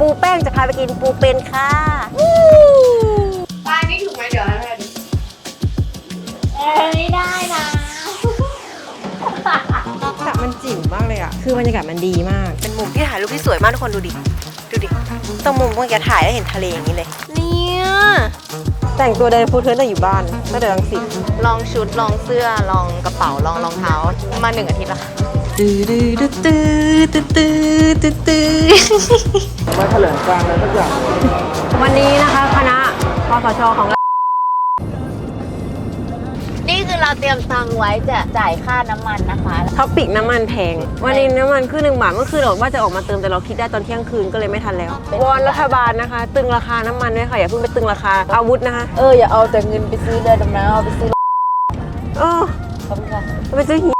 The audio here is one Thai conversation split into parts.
ปูแป้งจะพาไปกินปูเป็นค่ะป้ายนี่ถูกไหมเดี๋ยวให้แม่ดูเออไม่ได้นะบรรยากาศมันจิ๋วมากเลยอะคือบรรยากาศมันดีมาก เป็นมุมที่ถ่ายรูปที่สวยมากทุกคนดูดิ ดูดิ ตรงมุมเมื่อกี้ถ่ายแล้วเห็นทะเลอย่างนี้เลย เนี่ย แต่งตัวเดินฟูเทิร์นแต่อยู่บ้านตั้งแต่รังสิตลองชุด ลองเสื้อ ลองกระเป๋า ลองรองเท้า มาหนึ่งอาทิตย์ละ ตื้อตื้อตื้อตื้อตื้อตื้อตื้อมาแถลงการอะไรสักอย่าง วันนี้นะคะคณะคสชของเรา นี่คือเราเตรียมตังค์ไว้จะจ่ายค่าน้ำมันนะคะ ท็อปปิกน้ำมันแพง วันนี้น้ำมันขึ้นหนึ่งบาทเมื่อคืนเราว่าจะออกมาเติมแต่เราคิดได้ตอนเที่ยงคืนก็เลยไม่ทันแล้ว วอนรัฐบาลนะคะ ตึงราคาน้ำมันด้วยค่ะอย่าเพิ่งไปตึงราคาอาวุธนะคะ เอออย่าเอาแต่เงินไปซื้อเรือดำน้ำเอาไปซื้อโอ้ขอบคุณค่ะ ไปซื้อหิ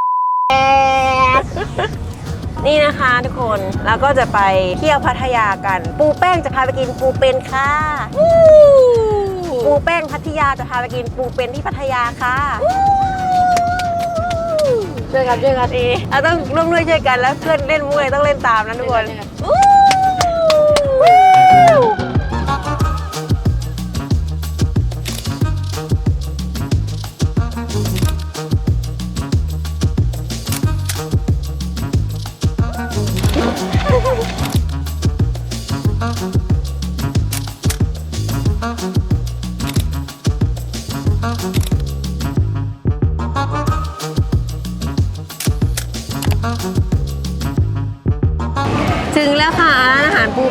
นี่นะคะทุกคนแล้วก็จะไปเที่ยวพัทยากัน ปูแป้งจะพาไปกินปูเป็นค่ะ ปูแป้งพัทยาจะพาไปกินปูเป็นที่พัทยาค่ะช่วยกันช่วยกันดีเราต้องร่วมด้วยช่วยกันแล้วเพื่อนเล่นมุกเลยต้องเล่นตามนะทุกคน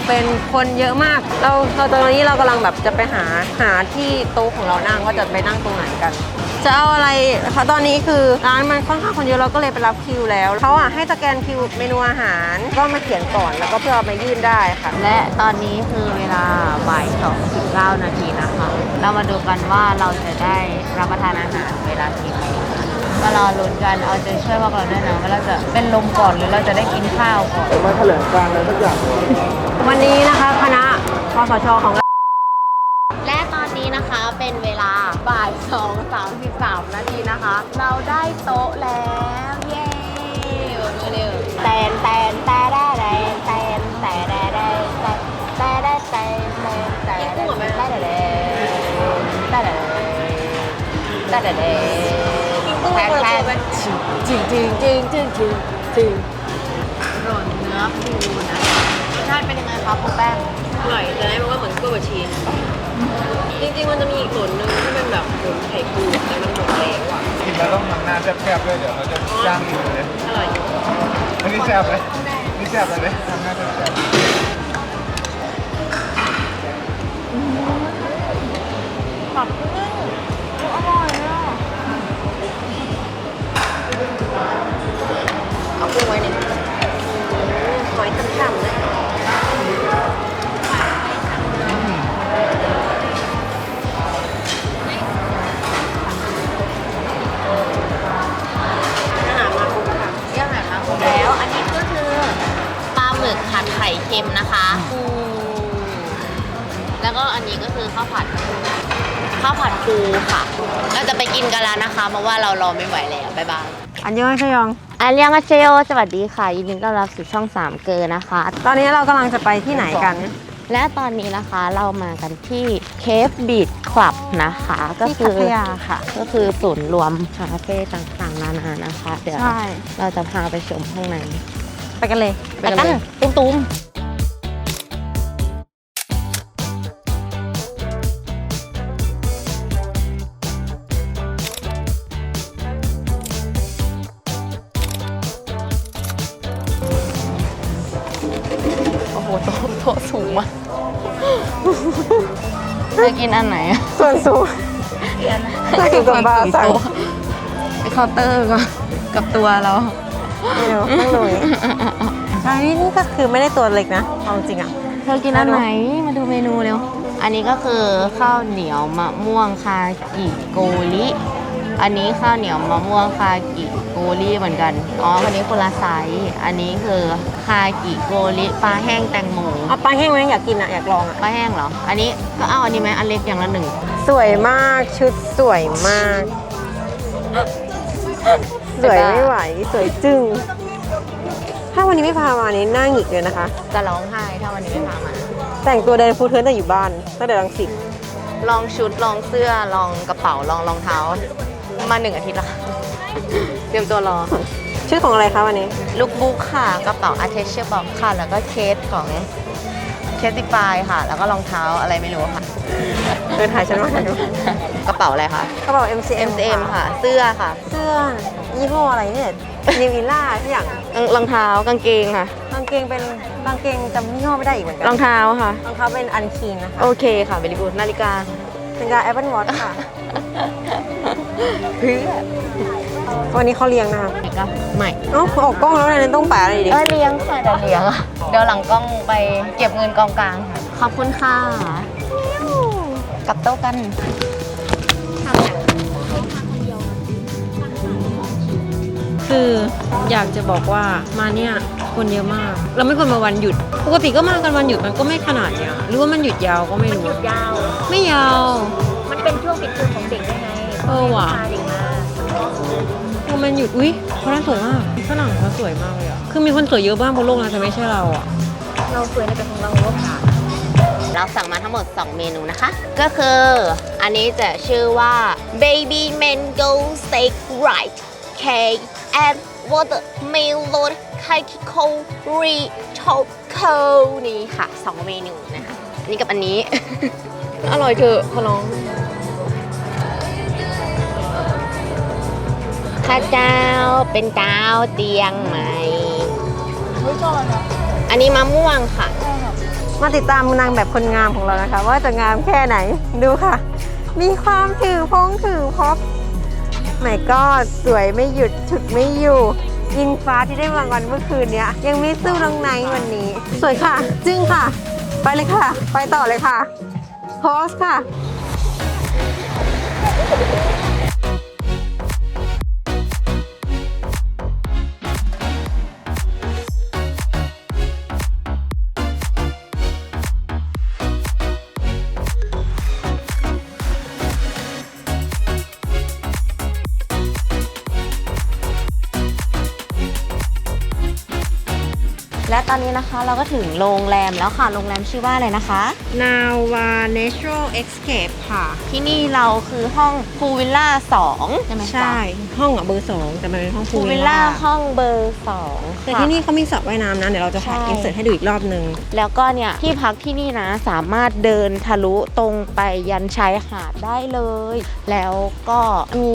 เป็นคนเยอะมาก เราเราตอนนี้เรากำลังแบบจะไปหาหาที่โต๊ะของเรานั่งว่าจะไปนั่งตรงไหนกัน จะเอาอะไรคะตอนนี้คือร้านมันค่อนข้างคนเยอะเราก็เลยไปรับคิวแล้วเขาอะให้สแกนคิวเมนูอาหารก็มาเขียนก่อนแล้วก็เพื่อเอามายื่นได้ค่ะ และตอนนี้คือเวลาบ่ายสองสิบเก้านาทีนะคะ เรามาดูกันว่าเราจะได้รับประทานอาหารเวลากี่โมง มารอลุ้นกันเอาใจช่วยพวกเราด้วยนะว่าเราจะเป็นลมก่อนหรือเราจะได้กินข้าวก่อน ไม่แถลงกลางอะไรสักอย่างวันนี้นะคะคณะคอสชของและตอนนี้นะคะเป็นเวลาบ่าย2 3 3นาทีนะคะ เราได้โต๊ะแล้ว เย้เร็วๆแตนแตนแตได้แตนแตนแต่ได้แตนแต่ได้แตนแต่ได้แตนแต่ได้แตนแต่ได้แตนแต่ได้แตน แพงแพงจริงจริงจริงจริงจริงจริงหล่นเนื้อปูนะรสชาติเป็นยังไงครับปูแป้งอร่อยแต่ได้มันก็เหมือนกล้วยบวชชีจริงๆมันจะมีอีกส่วนหนึ่งที่เป็นแบบหมูไข่ปูแต่มันหมดแล้วอะกินแล้วต้องทำหน้าแซ่บๆด้วยเดี๋ยวเราจะจ้างอีกเลยอร่อยอันนี้แซ่บเลยนี่แซ่บเลยเลยทำหน้าแซ่บ เราจะไปกินกันแล้วนะคะเพราะว่าเรารอไม่ไหวแล้วบ๊ายบายอันยองชยอง อันยังอาเชโอสวัสดีค่ะ ยินดีต้อนรับสู่ช่อง 3 เกอร์นะคะ ตอนนี้เรากำลังจะไปที่ไหนกัน และตอนนี้นะคะเรามากันที่เคฟบีดคลับนะคะ ก็ที่คืพัอทยาค่ะ ก็คือศูนย์รวมคาเฟ่ต่างๆ นานานะคะ เดี๋ยวใช่ เราจะพาไปชมข้างในไปกันเลย ไปกันตุ้มๆ โต๊ะโต๊ะสูงมากจะกินอันไหนอะส่วนสูงถ้ากินกับบาร์สั่งไปเคาน์เตอร์ก่อนกับตัวเราไม่รู้นั่งดูอย่างนี้อันนี้นี่ก็คือไม่ได้ตัวเล็กนะเอาจริงอะเธอกินอันไหนมาดูเมนูเร็ว อันนี้ก็คือข้าวเหนียวมะม่วงคากิโกริอันนี้ข้าวเหนียวมะม่วงคากิ โกริเหมือนกัน อ๋ออันนี้คนละไซส์อันนี้คือคากิโกริปลาแห้งแตงโมเอาปลาแห้งไหมอยากกินอะอยากลองอะปลาแห้งเหรอ อันนี้ก็เอาอันนี้ไหมอันเล็กอย่างละหนึ่ง สวยมากชุดสวยมาก สวยไม่ไหวสวยจึง ถ้าวันนี้ไม่พามานี่น้าหงิกเลยนะคะ จะร้องไห้ถ้าวันนี้ไม่พามา แต่งตัวเดินฟูเทิร์นแต่อยู่บ้านตั้งแต่รังสิตลองชุดลองเสื้อลองกระเป๋าลองรองเท้า มาหนึ่งอาทิตย์ละ เตรียมตัวรอ ชื่อของอะไรคะวันนี้ลูกบุ๊กค่ะกระเป๋า a t t a c h e box ค่ะ แล้วก็เคสของเคสติฟายค่ะ แล้วก็รองเท้าอะไรไม่รู้ค่ะ เดินถ่ายฉันมาถ่ายดูกระเป๋าอะไรคะ กระเป๋า MCM MCM ค่ะ เสื้อค่ะ เสื้อยี่ห้ออะไรเนี่ยนิวอิล่าทุกอย่างรองเท้ากางเกงค่ะ กางเกงเป็นกางเกงจำยี่ห้อไม่ได้อีกเหมือนกัรองเท้าค่ะ รองเท้าเป็นอันคีนนะคะโอเคค่ะเบลิกูดนาฬิกาเป็นการ Apple Watch ค่ะ เพื่อ วันนี้เขาเลี้ยงนะคะไหนก็ใหม่ เอ้าออกกล้องแล้วเลยต้องแปะอะไรดิเออเลี้ยงค่ะเดี๋ยวเลี้ยงอะเดี๋ยวหลังกล้องไปเก็บเงินกองกลางค่ะขอบคุณค่ะกลับโต๊ะกันคืออยากจะบอกว่ามาเนี่ยคนเยอะมาก เราไม่ควรมาวันหยุด ปกติก็มากันวันหยุดมันก็ไม่ขนาดเนี้ยหรือว่ามันหยุดยาวก็ไม่รู้ยาว ไม่ยาว มันเป็นช่วงปิดเทอมของเด็กด้วยไงเออว่ะ พาเด็กมา คือมันหยุดอุ้ยเขาน่าสวยมากฝรั่งเขาสวยมากเลยอะคือมีคนสวยเยอะบ้างบนโลกนะแต่ไม่ใช่เราอะเราสวยในแบบของเราก็ค่ะเราสั่งมาทั้งหมด 2 เมนูนะคะ ก็คืออันนี้จะชื่อว่า baby mango steak right cake and watermelon cake risotto นี่ค่ะ 2 เมนูนะคะ อันนี้กับอันนี้ อร่อยเถอะขอร้อง ข้าเจ้าเป็นเจ้าเตียงใหม่ อันนี้มะม่วงค่ะ มาติดตามนางแบบคนงามของเรานะคะ ว่าจะงามแค่ไหนดูค่ะ มีความถือพงถือพบไม่ก็สวยไม่หยุดฉุดไม่อยู่ยิงฟ้าที่ได้รางวัลเมื่อคืนเนี้ย ยังไม่สู้น้องไนท์วันนี้ สวยค่ะ จึ้งค่ะ ไปเลยค่ะ ไปต่อเลยค่ะโพสค่ะ ตอนนี้นะคะเราก็ถึงโรงแรมแล้วค่ะ โรงแรมชื่อว่าอะไรนะคะ Nawa Natural Escape ค่ะ ที่นี่เราคือห้องพูวิลล่า2ใช่ไหมคะใช่ ห้องอะเบอร์สองแต่มันเป็นห้องพูพูวิลล่าห้องเบอร์2แต่ที่นี่เขามีสระว่ายน้ำนะเดี๋ยวเราจะถ่ายใช่ อินเสิร์ตให้ดูอีกรอบนึง แล้วก็เนี่ยที่พักที่นี่นะสามารถเดินทะลุตรงไปยันชายหาดได้เลย แล้วก็มี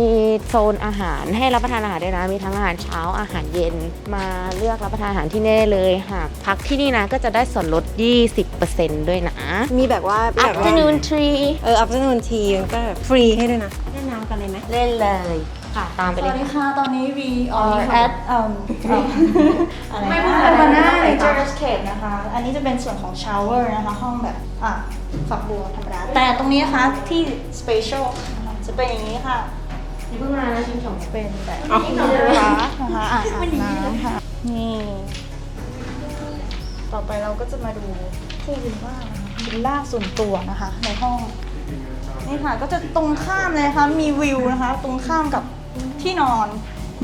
โซนอาหารให้รับประทานอาหารด้วยนะ มีทั้งอาหารเช้าอาหารเย็นมาเลือกรับประทานอาหารที่นี่ได้เลยหากพักที่นี่นะก็จะได้ส่วนลด 20%ด้วยนะ มีแบบว่าแบบว่า Afternoon tree เออ afternoon tea มันก็แบบฟรีให้ด้วยนะเล่นน้ำกันเลยไหม เล่นเลย ค่ะตามไปสเลวัยสดีค่ะค่ะ ตอนนี้ we are at um อะไรนะไม่พูด Urbana อะไรนะ Nature Escape นะคะ อันนี้จะเป็นส่วนของ shower นะคะ ห้องแบบอะฝักบัวธรรมดา แต่ตรงนี้นะคะที่ special นะคะจะเป็นอย่างนี้ค่ะ เพิ่งมานะชิมชมเป็นแบบอ๋อนี้นะคะนะคะอะอาบน้ำค่ะ นี่ ต่อไปเราก็จะมาดูที่วิลล่านะคะวิลล่าส่วนตัวนะคะ ในห้อง นี่ค่ะก็จะตรงข้ามเลยนะคะ มีวิวนะคะ ตรงข้ามกับ ที่นอน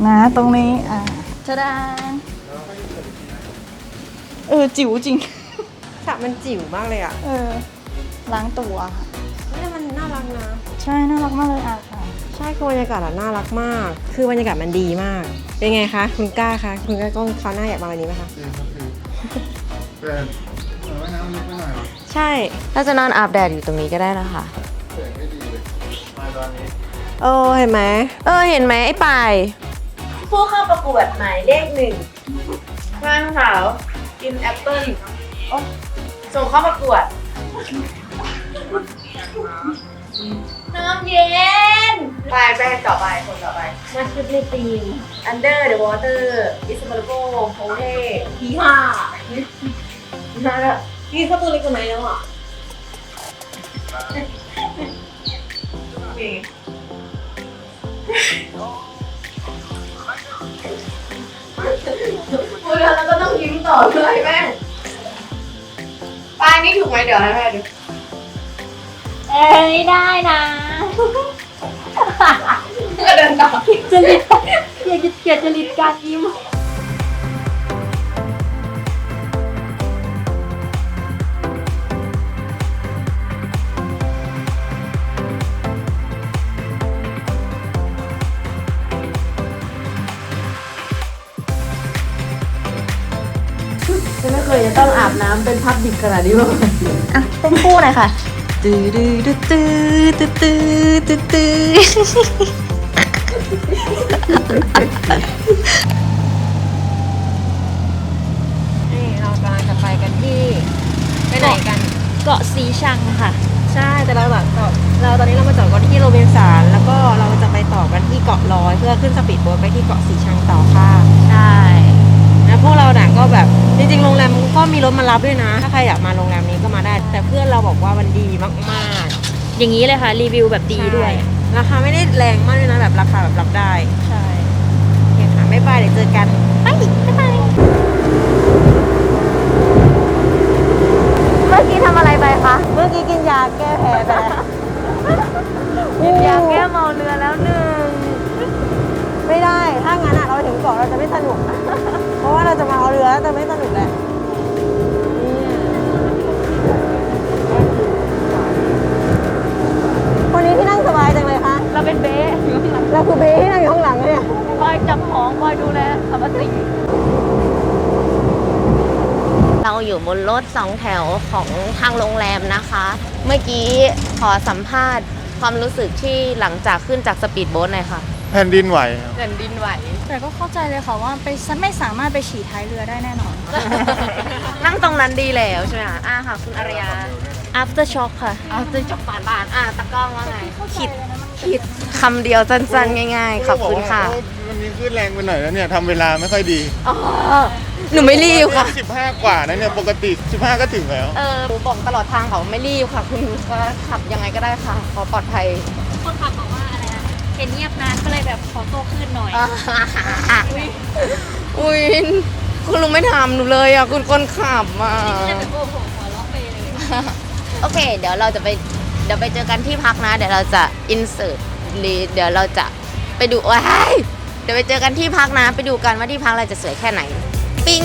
นะตรงนี้อ่าจะดานเออจิ๋วจริง สระมันจิ๋วมากเลยอะเออล้างตัวค่ะแต่มันน่ารักนะ ใช่น่ารักมากเลยอะค่ะ ใช่คือบรรยากาศอะน่ารักมาก คือบรรยากาศมันดีมาก เป็นไงคะคุณกล้าคะคุณกล้าก็เขาวหน้าอยากมาวันนี้ไหมคะ จริงครับคือแต่เออว่ายน้ำลึกไปหน่อยใช่ถ้าจะนอนอาบแดดอยู่ตรงนี้ก็ได้นะคะเสียงไม่ดีเลยมาตอนนี้ โอ้เห็นไหมเออเห็นไหมไอ้ปายผู้เข้าประกวดหมายเลขหนึ่งร่างสาวกินแอปเปิ้ลโอ๊ะส่งเข้าประกวด น้ำเย็น ไปไปต่อไปคนต่อไปนักชุดในทีม Under the Water อิสมาโกโฮเฮฮีฮ่ามาแล้วพี่เขาตัวเล็กกว่าไหนแล้วอะ พูดแล้วแล้วก็ต้องยิ้มต่อเลยแม่ป้ายนี่ถูกไหมเดี๋ยวให้แม่ดูเอ้ยไม่ได้นะ ก็เดินต่อ จริตอยากจะเกลียดจริตการยิ้ม จะต้องอาบน้ำเป็นพับบิกขนาดนี้มั้งอะเต้นคู่หน่อยค่ะตื้อดื้อตื้อตื้อตื้อตื้อตื้อตื้อนี่เรากำลังจะไปกันที่ไปไหนกัน เกาะสีชังค่ะ ใช่แต่เราแบบต่อเราตอนนี้เรามาจอดกันที่โรบินสันแล้วก็เราจะไปต่อกันที่เกาะลอยเพื่อขึ้นสปีดโบ๊ทไปที่เกาะสีชังต่อค่ะ ใช่แล้ว พวกเราเนี่ยก็แบบจริงๆโรงแรมก็มีรถมารับด้วยนะ ถ้าใครอยากมาโรงแรมนี้ก็มาได้ แต่เพื่อนเราบอกว่ามันดีมากอย่างนี้เลยค่ะ รีวิวแบบๆดีด้วย ใช่ราคาไม่ได้แรงมากด้วยนะแบบราคาแบบรับได้ใช่โอเคค่ะไม่ไปเดี๋ยวเจอกัน ไปบ๊ายบายเมื่อกี้ทำอะไรไปคะ เมื่อกี้กินยาแก้แพ้ไปแล้ว กินยาแก้เมาเรือแล้วหนึ่ง ไม่ได้ ถ้างั้นอะเราไปถึงเกาะเราจะไม่สนุก เพราะว่าเราจะมาเอาเรือแล้วจะไม่สนุกแหละคนนี้ที่นั่งสบายจังเลยคะเราเป็นเบ๊ะเราคือเบย์ที่นั่งอยู่ข้างหลังเนี่ยคอยจับของคอยดูแลสรรพสิ่งเราอยู่บนรถสองแถวของทางโรงแรมนะคะ เมื่อกี้ขอสัมภาษณ์ความรู้สึกที่หลังจากขึ้นจากสปีดโบ๊ทหน่อยค่ะ แผ่นดินไหวครับ แผ่นดินไหว แต่ก็เข้าใจเลยค่ะว่าไปไม่สามารถไปฉี่ท้ายเรือได้แน่นอน นั่งตรงนั้นดีแล้วใช่ไหมคะอ่าค่ะ คุณอารยา after shock ค่ะ เอาตึ้งจบปานบานอะตะกล้องว่าไงคิดคิดคำเดียวสั้นๆ ง่ายๆ ขอบคุณค่ะมันมีขึ้นแรงไปหน่อยแล้วเนี่ยทำเวลาไม่ค่อยดีหนูไม่รีบค่ะ15กว่านะเนี่ยปกติ15ก็ถึงแล้ว เออหนูบอกตลอดทางเขาไม่รีบค่ะ คุณก็ขับยังไงก็ได้ค่ะ ขอปลอดภัย คนขับบอก ห็นเงียบนานก็เลยแบบขอโตขึ้นหน่อยอุ้ยคุณลุงไม่ถามหนูเลยอะคุณคนขับอะโอ้โหหัวเราะไปเลยโอเค เดี๋ยวเราจะไปเดี๋ยวไปเจอกันที่พักนะ เดี๋ยวเราจะอินเสิร์ตเดี๋ยวเราจะไปดูว้ายเดี๋ยวไปเจอกันที่พักนะ ไปดูกันว่าที่พักเราจะสวยแค่ไหน ปิ้ง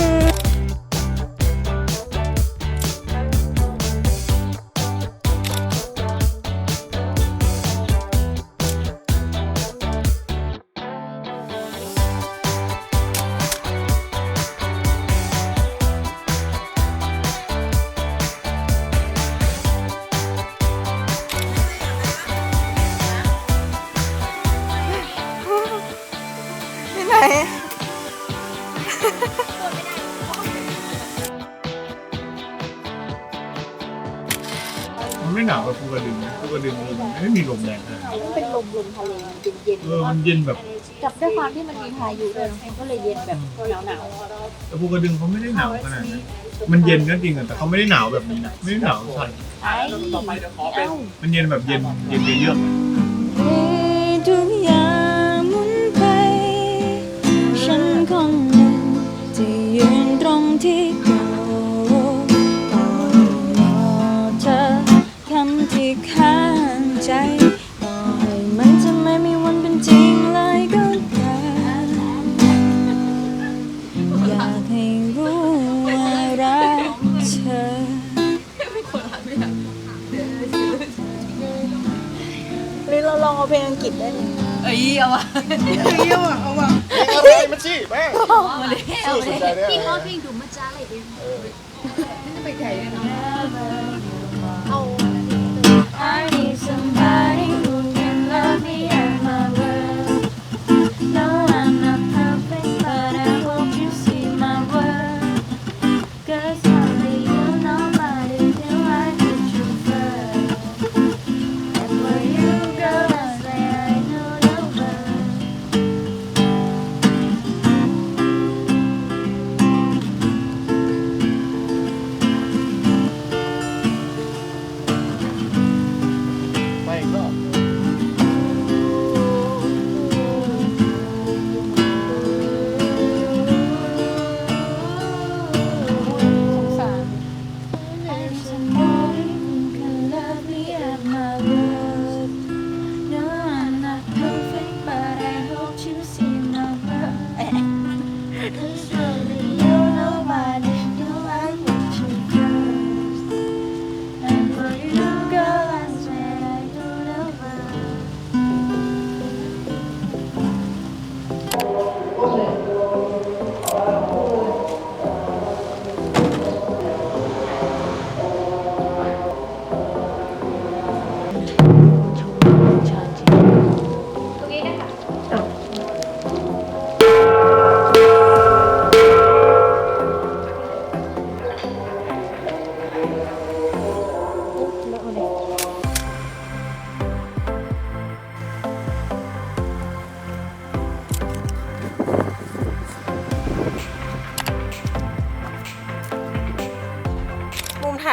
เย็นเออมันเย็นแบบกับด้วยความที่มันมีพายุด้วยมันก็เลยเย็นแบบหนาวหนาวแต่ภูกระดึงเขาไม่ได้หนาวขนาดนั้นมันเย็นก็จริงอะแต่เขาไม่ได้หนาวแบบนี้นะไม่ได้หนาวสั่นๆไอ้มันเย็นแบบเย็นเย็นเยือกๆ เราลองเอาเพลงอังกฤษได้ไหมอะไรมันชี้แม่สู้สุดใจได้พี่เขาพี่ I need somebody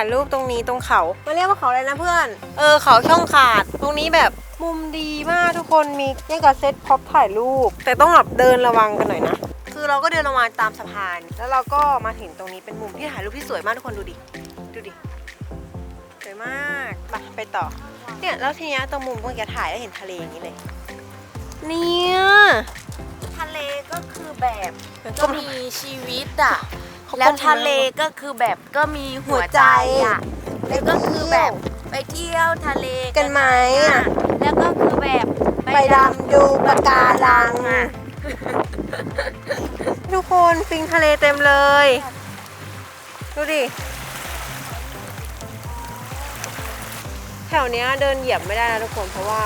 ายรูปตรงนี้ตรงเขามาเรียกว่าเขาอะไรนะเพื่อน เออเขาช่องขาด ตรงนี้แบบมุมดีมากทุกคนมีเนี่ยกับเซตพร็อพถ่ายรูป แต่ต้องแบบเดินระวังกันหน่อยนะ คือเราก็เดินลงมาตามสะพาน แล้วเราก็มาถึงตรงนี้เป็นมุมที่ถ่ายรูปที่สวยมากทุกคนดูดิ ดูดิ สวยมากไปไปต่อ เนี่ยแล้วทีเนี้ยตรงมุมเมื่อกี้ถ่ายแล้วเห็นทะเลอย่างนี้เลย เนี่ย ทะเลก็คือแบบเหมือนก็กลมมีชีวิตอะเขา แล้วกลมทะเลก็คือแบบก็มีหัวใจอะแล้วก็คือแบบไปเที่ยวทะเลกันไหมอะแล้วก็คือแบบไปดำดูปะการังอะทุกคนฟิงทะเลเต็มเลย ดูดิ แถวเนี้ยเดินเหยียบไม่ได้นะทุกคนเพราะว่า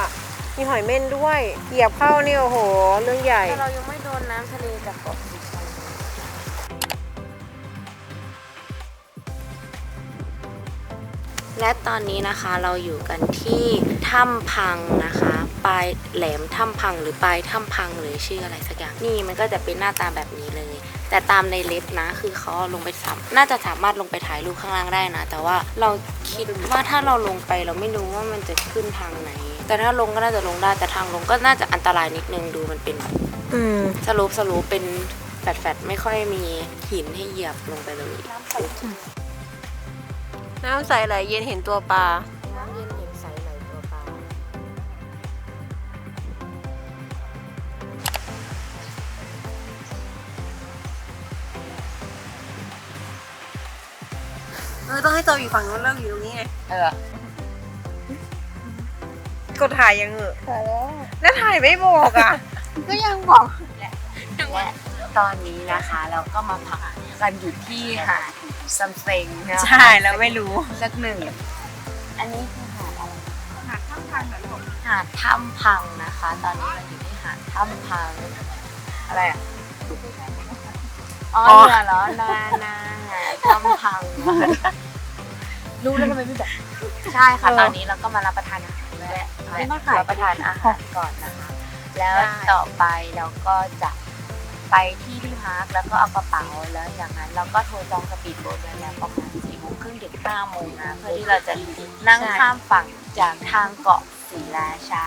มีหอยเม่นด้วย เหยียบเข้าเนี่ยโอ้โห เรื่องใหญ่แต่เรายังไม่โดนน้ำทะเลจากเกาะ และตอนนี้นะคะเราอยู่กันที่ถ้ำพังนะคะ ปลายแหลมถ้ำพังหรือปลายถ้ำพังหรือชื่ออะไรสักอย่างนี่มันก็จะเป็นหน้าตาแบบนี้เลย แต่ตามในเล็บนะคือเขาลงไปสามน่าจะสามารถลงไปถ่ายรูปข้างล่างได้นะ แต่ว่าเราคิดว่าถ้าเราลงไปเราไม่รู้ว่ามันจะขึ้นทางไหน แต่ถ้าลงก็น่าจะลงได้แต่ทางลงก็น่าจะอันตรายนิดนึงดูมันเป็นอืมสรุปสรุปเป็นแฟดๆไม่ค่อยมีหินให้เหยียบลงไปเลย น้ำใสไหลเย็นเห็นตัวปลา น้ำเย็นเห็นใสไหลตัวปลาเออต้องให้ตัวอยู่ฝั่งนู้นแล้วอยู่ตรงนี้ไง เออกดถ่ายยังเหอะแล้วถ่ายไม่บอกอะ ก็ยังบอก และตอนนี้นะคะเราก็มาพักกันอยู่ที่หาด ซัมเซ็งนะใช่แล้วไม่รู้ สักหนึ่ง อันนี้คือหาดอะไรหาดถ้ำพังหาดถ้ำพังนะคะ ตอนนี้เราอยู่ที่หาดถ้ำพัง อะไรอะอ๋ออ๋อเหนือเหรอนานาหาดถ้ำพังรู้แล้วทำไมไม่แบบใช่ค่ะตอนนี้เราก็มารับประทานอาหารและรับประทานอาหารก่อนนะคะ แล้วต่อไปเราก็จะ ไปที่ที่พักแล้วก็เอากระเป๋าแล้วอย่างนั้นเราก็โทรจองสปีดโบ๊ทไว้แล้วประมาณสี่โมงครึ่งถึงห้าโมงนะเพื่อที่เราจะนั่งข้ามฝั่งจากทางเกาะศรีราชา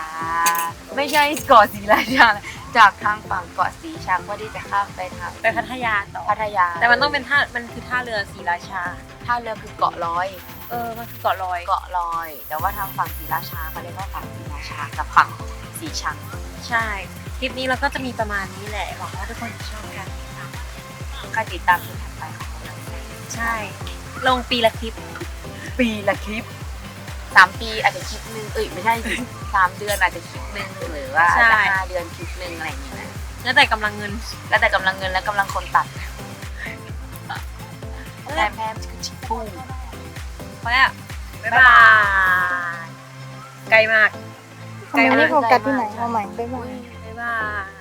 ไม่ใช่เกาะศรีราชาจากทางฝั่งเกาะศรีชังเพื่อที่จะข้ามไปทางไปพัทยาต่อพัทยา แต่มันต้องเป็นท่ามันคือท่าเรือศรีราชาท่าเรือคือเกาะลอยเออมันคือเกาะลอยเกาะลอย แต่ว่าทางฝั่งศรีราชาเขาเรียกว่าฝั่งศรีราชากับฝั่งศรีชังใช่ คลิปนี้เราก็จะมีประมาณนี้แหละหวังว่าทุกคนจะชอบกันใครติดตามคลิปถัดไปของเราได้ใช่ ลงปีละคลิป ปีละคลิปสามปีอาจจะคลิปหนึ่งเอ้ยไม่ใช่สิ สามเดือนอาจจะคลิปหนึ่งหรือว่าอาจใช่จะห้าเดือนคลิปหนึ่งอะไรอย่างเงี้ยนะแล้วแต่กำลังเงินแล้วแต่กำลังเงินและกำลังคนตัดแต่แพมคือชิปปูเพราะเนี่ยบ๊ายบายไกลมาก ทำไมไม่โฟกัสที่ไหนเอาใหม่ไปใหม่บ๊ ค่ะ